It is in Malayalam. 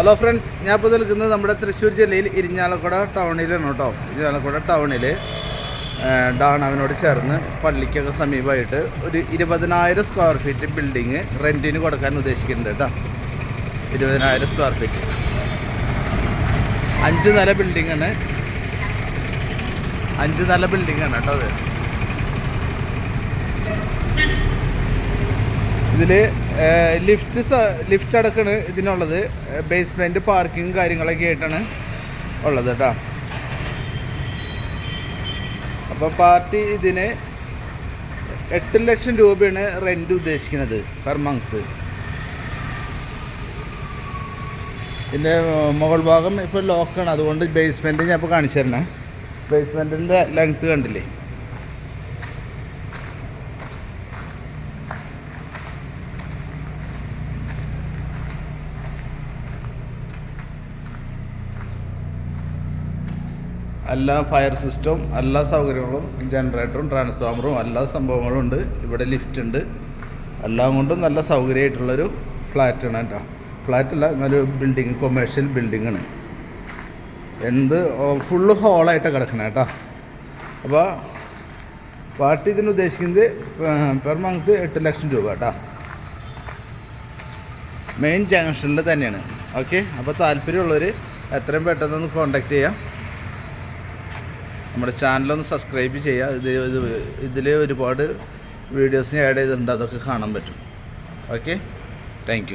ഹലോ ഫ്രണ്ട്സ് ഞാൻ ഇപ്പോൾ നിൽക്കുന്നത് നമ്മുടെ തൃശ്ശൂർ ജില്ലയിൽ ഇരിഞ്ഞാലക്കുട ടൗണിലാണ് കേട്ടോ. ഇരിഞ്ഞാലക്കുട ടൗണിൽ ഡാണാവിനോട് ചേർന്ന് പള്ളിക്കൊക്കെ സമീപമായിട്ട് ഒരു ഇരുപതിനായിരം സ്ക്വയർ ഫീറ്റ് ബിൽഡിങ് റെന്റിന് കൊടുക്കാൻ ഉദ്ദേശിക്കുന്നുണ്ട് കേട്ടോ. ഇരുപതിനായിരം സ്ക്വയർ ഫീറ്റ് അഞ്ച് നില ബിൽഡിംഗ് ആണ്. അഞ്ച് നില ബിൽഡിംഗ് ആണ് കേട്ടോ അത്. ഇതിൽ ലിഫ്റ്റ് ലിഫ്റ്റ് അടക്കണ് ഇതിനുള്ളത്. ബേസ്മെന്റ് പാർക്കിംഗ് കാര്യങ്ങളൊക്കെ ആയിട്ടാണ് ഉള്ളത് കേട്ടോ. അപ്പോൾ പാർട്ടി ഇതിന് എട്ട് ലക്ഷം രൂപയാണ് റെന്റ് ഉദ്ദേശിക്കുന്നത് പെർ മന്ത് ഇതിന്റെ മുകൾ ഭാഗം ഇപ്പോൾ ലോക്കാണ് അതുകൊണ്ട് ബേസ്മെന്റ് ഞാൻ ഇപ്പോൾ കാണിച്ചു തരണേ. ബേസ്മെന്റിന്റെ ലെങ്ത്ത് കണ്ടില്ലേ? എല്ലാ ഫയർ സിസ്റ്റവും എല്ലാ സൗകര്യങ്ങളും ജനറേറ്ററും ട്രാൻസ്ഫോമറും എല്ലാ സംഭവങ്ങളും ഉണ്ട്. ഇവിടെ ലിഫ്റ്റ് ഉണ്ട്. എല്ലാം കൊണ്ടും നല്ല സൗകര്യമായിട്ടുള്ളൊരു ഫ്ലാറ്റാണ് കേട്ടോ. ഫ്ലാറ്റല്ല നല്ലൊരു ബിൽഡിങ് കൊമേഴ്ഷ്യൽ ബിൽഡിംഗ് ആണ്. എന്ത് ഫുള്ള് ഹോളായിട്ട് കിടക്കണം കേട്ടോ. അപ്പോൾ പാർട്ടി ഇതിന് ഉദ്ദേശിക്കുന്നത് പെർ മന്ത് എട്ട് ലക്ഷം രൂപ കേട്ടോ. മെയിൻ ജംഗ്ഷനിൽ തന്നെയാണ്. ഓക്കെ അപ്പോൾ താല്പര്യമുള്ളവർ എത്രയും പെട്ടെന്ന് കോണ്ടാക്ട് ചെയ്യാം. നമ്മുടെ ചാനലൊന്ന് സബ്സ്ക്രൈബ് ചെയ്യുക. ഇത് ഇത് ഇതിൽ ഒരുപാട് വീഡിയോസിന് ആഡ് ചെയ്തിട്ടുണ്ട്. അതൊക്കെ കാണാൻ പറ്റും. Okay thank